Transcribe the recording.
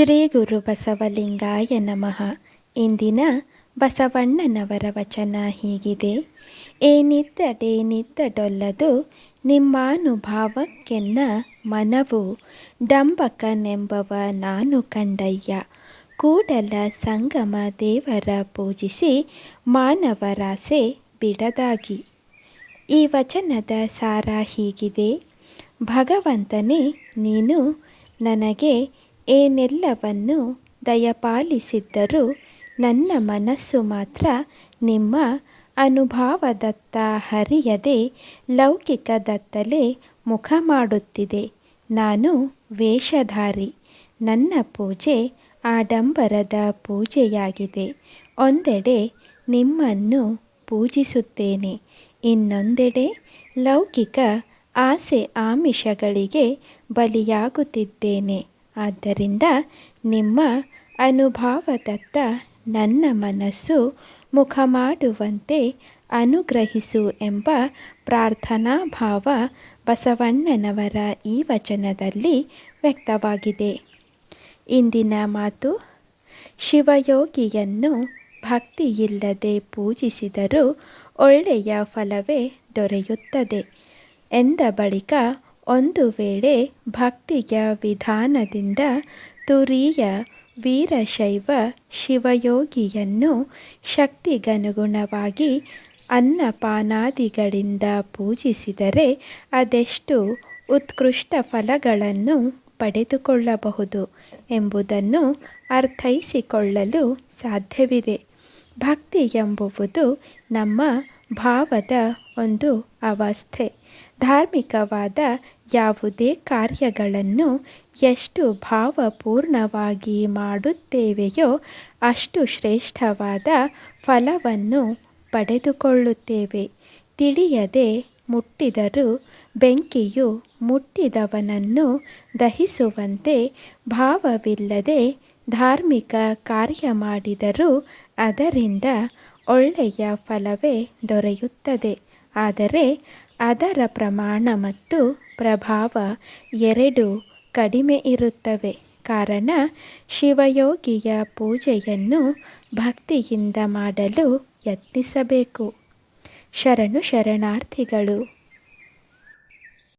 ಶ್ರೀ ಗುರು ಬಸವಲಿಂಗಾಯ ನಮಃ. ಇಂದಿನ ಬಸವಣ್ಣನವರ ವಚನ ಹೀಗಿದೆ. ಏನಿದ್ದಡೇನಿದ್ದಡೊಲ್ಲದು ನಿಮ್ಮಾನುಭಾವಕ್ಕೆನ್ನ ಮನವು. ಡಂಬಕನೆಂಬವ ನಾನು ಕಂಡಯ್ಯ. ಕೂಡಲ ಸಂಗಮ ದೇವರ ಪೂಜಿಸಿ ಮಾನವರಾಸೆ ಬಿಡದಾಗಿ. ಈ ವಚನದ ಸಾರ ಹೀಗಿದೆ. ಭಗವಂತನೇ, ನೀನು ನನಗೆ ಏನೆಲ್ಲವನ್ನು ದಯಪಾಲಿಸಿದ್ದರೂ ನನ್ನ ಮನಸ್ಸು ಮಾತ್ರ ನಿಮ್ಮ ಅನುಭಾವದತ್ತ ಹರಿಯದೆ ಲೌಕಿಕದತ್ತಲೇ ಮುಖ ಮಾಡುತ್ತಿದೆ ನಾನು ವೇಷಧಾರಿ. ನನ್ನ ಪೂಜೆ ಆಡಂಬರದ ಪೂಜೆಯಾಗಿದೆ. ಒಂದೆಡೆ ನಿಮ್ಮನ್ನು ಪೂಜಿಸುತ್ತೇನೆ. ಇನ್ನೊಂದೆಡೆ ಲೌಕಿಕ ಆಸೆ ಆಮಿಷಗಳಿಗೆ ಬಲಿಯಾಗುತ್ತಿದ್ದೇನೆ. ಆದ್ದರಿಂದ ನಿಮ್ಮ ಅನುಭಾವದತ್ತ ನನ್ನ ಮನಸ್ಸು ಮುಖ ಮಾಡುವಂತೆ ಅನುಗ್ರಹಿಸು ಎಂಬ ಪ್ರಾರ್ಥನಾ ಭಾವ ಬಸವಣ್ಣನವರ ಈ ವಚನದಲ್ಲಿ ವ್ಯಕ್ತವಾಗಿದೆ. ಇಂದಿನ ಮಾತು, ಶಿವಯೋಗಿಯನ್ನು ಭಕ್ತಿಯಿಲ್ಲದೆ ಪೂಜಿಸಿದರೂ ಒಳ್ಳೆಯ ಫಲವೇ ದೊರೆಯುತ್ತದೆ ಎಂದ ಬಳಿಕ ಒಂದು ವೇಳೆ ಭಕ್ತಿಯ ವಿಧಾನದಿಂದ ತುರಿಯ ವೀರಶೈವ ಶಿವಯೋಗಿಯನ್ನು ಶಕ್ತಿಗನುಗುಣವಾಗಿ ಅನ್ನಪಾನಾದಿಗಳಿಂದ ಪೂಜಿಸಿದರೆ ಅದೆಷ್ಟು ಉತ್ಕೃಷ್ಟ ಫಲಗಳನ್ನು ಪಡೆದುಕೊಳ್ಳಬಹುದು ಎಂಬುದನ್ನು ಅರ್ಥೈಸಿಕೊಳ್ಳಲು ಸಾಧ್ಯವಿದೆ. ಭಕ್ತಿ ಎಂಬುವುದು ನಮ್ಮ ಭಾವದ ಒಂದು ಅವಸ್ಥೆ. ಧಾರ್ಮಿಕವಾದ ಯಾವುದೇ ಕಾರ್ಯಗಳನ್ನು ಎಷ್ಟು ಭಾವಪೂರ್ಣವಾಗಿ ಮಾಡುತ್ತೇವೆಯೋ ಅಷ್ಟು ಶ್ರೇಷ್ಠವಾದ ಫಲವನ್ನು ಪಡೆದುಕೊಳ್ಳುತ್ತೇವೆ. ತಿಳಿಯದೆ ಮುಟ್ಟಿದರೂ ಬೆಂಕಿಯು ಮುಟ್ಟಿದವನನ್ನು ದಹಿಸುವಂತೆ ಭಾವವಿಲ್ಲದೆ ಧಾರ್ಮಿಕ ಕಾರ್ಯ ಮಾಡಿದರೂ ಅದರಿಂದ ಒಳ್ಳೆಯ ಫಲವೇ ದೊರೆಯುತ್ತದೆ. ಆದರೆ ಅದರ ಪ್ರಮಾಣ ಮತ್ತು ಪ್ರಭಾವ ಎರಡು ಕಡಿಮೆ ಇರುತ್ತವೆ. ಕಾರಣ, ಶಿವಯೋಗಿಯ ಪೂಜೆಯನ್ನು ಭಕ್ತಿಯಿಂದ ಮಾಡಲು ಯತ್ನಿಸಬೇಕು. ಶರಣು ಶರಣಾರ್ಥಿಗಳು